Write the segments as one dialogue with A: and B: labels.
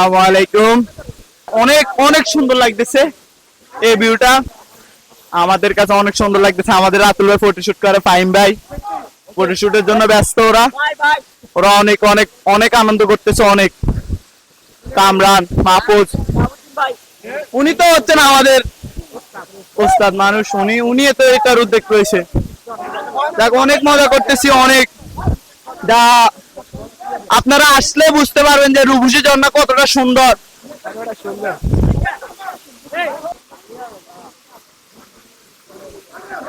A: আলাইকুম। অনেক অনেক সুন্দর লাগতেছে এই ভিউটা। আমাদের কাছে অনেক সুন্দর লাগতেছে। আমাদের রাতুল ভাই ফটোশুট করে ফাইম ভাই ফটোশুটের জন্য ব্যস্ত ওরা। ওরা অনেক অনেক অনেক আনন্দ করতেছে, অনেক। কামরান, মাহফুজ। উনি তো হচ্ছেন আমাদের ওস্তাদ মানুষ। উনি উনি তো এটার উদ্যোগ রয়েছে দেখ, অনেক মজা করতেছি, অনেক। যা আপনারা আসলে বুঝতে পারবেন যে রূপসী ঝর্ণা কতটা সুন্দর।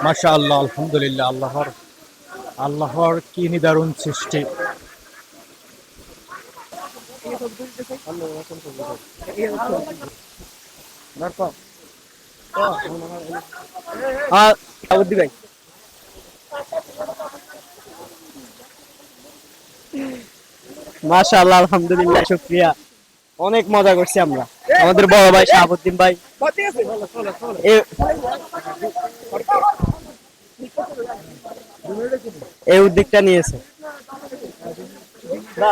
B: মাশা আল্লাহ আলহামদুলিল্লাহ আল্লাহর আল্লাহর কি নিদারুণ সৃষ্টি।
A: হ্যাঁ ভাই। মাশাআল্লাহ আলহামদুলিল্লাহ শুকরিয়া অনেক মজা করছি আমরা আমাদের বড় ভাই শাহাবুদ্দিন ভাই এই উদ্যোগটা নিয়েছে না